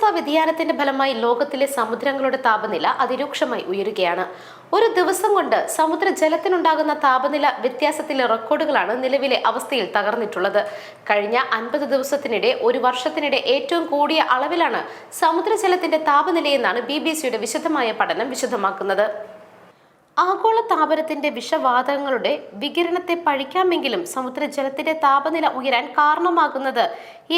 കാലാവസ്ഥാ വ്യതിയാനത്തിന്റെ ഫലമായി ലോകത്തിലെ സമുദ്രങ്ങളുടെ താപനില അതിരൂക്ഷമായി ഉയരുകയാണ്. ഒരു ദിവസം കൊണ്ട് സമുദ്രജലത്തിനുണ്ടാകുന്ന താപനില വ്യത്യാസത്തിലെ റെക്കോർഡുകളാണ് നിലവിലെ അവസ്ഥയിൽ തകർന്നിട്ടുള്ളത്. കഴിഞ്ഞ അൻപത് ദിവസത്തിനിടെ ഒരു വർഷത്തിനിടെ ഏറ്റവും കൂടിയ അളവിലാണ് സമുദ്രജലത്തിന്റെ താപനിലയെന്നാണ് ബി ബി സിയുടെ വിശദമായ പഠനം വിശദമാക്കുന്നത്. ആഗോള താപനത്തിന്റെ വിഷവാതകങ്ങളുടെ വികിരണത്തെ പഴിക്കാമെങ്കിലും സമുദ്രജലത്തിന്റെ താപനില ഉയരാൻ കാരണമാകുന്നത്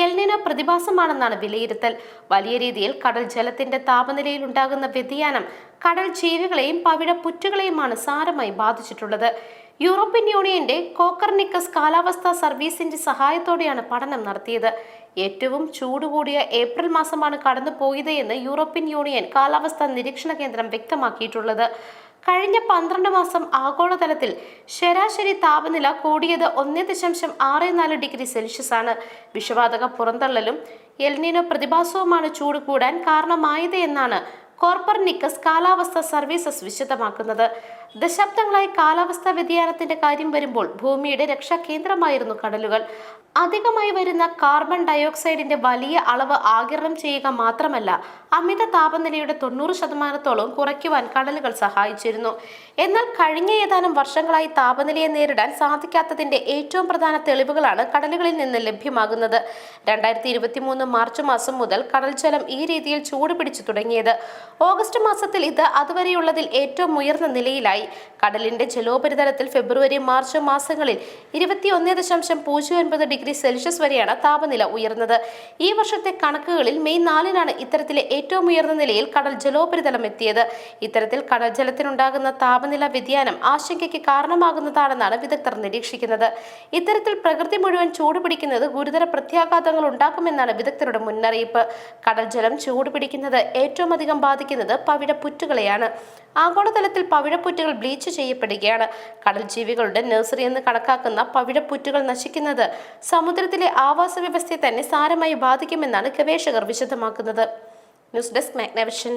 എൽനിനോ പ്രതിഭാസമാണെന്നാണ് വിലയിരുത്തൽ. വലിയ രീതിയിൽ കടൽ ജലത്തിന്റെ താപനിലയിൽ ഉണ്ടാകുന്ന വ്യതിയാനം കടൽ ജീവികളെയും പവിഴപ്പുറ്റുകളെയുമാണ് സാരമായി ബാധിച്ചിട്ടുള്ളത്. യൂറോപ്യൻ യൂണിയന്റെ കോക്കർനിക്കസ് കാലാവസ്ഥാ സർവീസിന്റെ സഹായത്തോടെയാണ് പഠനം നടത്തിയത്. ഏറ്റവും ചൂട് കൂടിയ ഏപ്രിൽ മാസമാണ് കടന്നു പോയത് എന്ന് യൂറോപ്യൻ യൂണിയൻ കാലാവസ്ഥാ നിരീക്ഷണ കേന്ദ്രം വ്യക്തമാക്കിയിട്ടുള്ളത്. കഴിഞ്ഞ പന്ത്രണ്ട് മാസം ആഗോളതലത്തിൽ ശരാശരി താപനില കൂടിയത് ഒന്ന് ദശാംശം ആറ് നാല് ഡിഗ്രി സെൽഷ്യസ് ആണ്. വിഷവാതക പുറന്തള്ളലും എൽനിനോ പ്രതിഭാസവുമാണ് ചൂട് കൂടാൻ കാരണമായത് എന്നാണ് കോർപ്പർനിക്കസ് കാലാവസ്ഥ സർവീസസ് വിശദമാക്കുന്നത്. ദശാബ്ദങ്ങളായി കാലാവസ്ഥാ വ്യതിയാനത്തിന്റെ കാര്യം വരുമ്പോൾ ഭൂമിയുടെ രക്ഷാ രക്ഷാകേന്ദ്രമായിരുന്നു കടലുകൾ. അധികമായി വരുന്ന കാർബൺ ഡയോക്സൈഡിന്റെ വലിയ അളവ് ആകിരണം ചെയ്യുക മാത്രമല്ല അമിത താപനിലയുടെ തൊണ്ണൂറ് ശതമാനത്തോളം കുറയ്ക്കുവാൻ കടലുകൾ സഹായിച്ചിരുന്നു. എന്നാൽ കഴിഞ്ഞ ഏതാനും വർഷങ്ങളായി താപനിലയെ നേരിടാൻ സാധിക്കാത്തതിന്റെ ഏറ്റവും പ്രധാന തെളിവുകളാണ് കടലുകളിൽ നിന്ന് ലഭ്യമാകുന്നത്. രണ്ടായിരത്തി മാർച്ച് മാസം മുതൽ കടൽജലം ഈ രീതിയിൽ ചൂട് പിടിച്ചു തുടങ്ങിയത്. ഓഗസ്റ്റ് മാസത്തിൽ ഇത് അതുവരെയുള്ളതിൽ ഏറ്റവും ഉയർന്ന നിലയിലായി. കടലിന്റെ ജലോപരിതലത്തിൽ ഫെബ്രുവരി മാർച്ച് മാസങ്ങളിൽ ഇരുപത്തി ഒന്ന് ദശാംശം പൂജ്യം ഒൻപത് ഡിഗ്രി സെൽഷ്യസ് വരെയാണ് താപനില ഉയർന്നത്. ഈ വർഷത്തെ കണക്കുകളിൽ മെയ് നാലിനാണ് ഇത്തരത്തിലെ ഏറ്റവും ഉയർന്ന നിലയിൽ കടൽ ജലോപരിതലം എത്തിയത്. ഇത്തരത്തിൽ കടൽ ജലത്തിനുണ്ടാകുന്ന താപനില വ്യതിയാനം ആശങ്കയ്ക്ക് കാരണമാകുന്നതാണെന്നാണ് വിദഗ്ധർ നിരീക്ഷിക്കുന്നത്. ഇത്തരത്തിൽ പ്രകൃതി മുഴുവൻ ചൂടുപിടിക്കുന്നത് ഗുരുതര പ്രത്യാഘാതങ്ങൾ ഉണ്ടാക്കുമെന്നാണ് വിദഗ്ധരുടെ മുന്നറിയിപ്പ്. കടൽ ജലം ചൂടുപിടിക്കുന്നത് ഏറ്റവും അധികം ബാധിക്കുന്നത് പവിഴപ്പുറ്റുകളെയാണ്. ആഗോളതലത്തിൽ പവിഴപ്പുറ്റുകൾ ബ്ലീച്ച് ചെയ്യപ്പെടുകയാണ്. കടൽ ജീവികളുടെ നഴ്സറി എന്ന് കണക്കാക്കുന്ന പവിഴപ്പുറ്റുകൾ നശിക്കുന്നത് സമുദ്രത്തിലെ ആവാസ വ്യവസ്ഥയെ തന്നെ സാരമായി ബാധിക്കുമെന്നാണ് ഗവേഷകർ വിശദമാക്കുന്നത്. News desk Magnavision.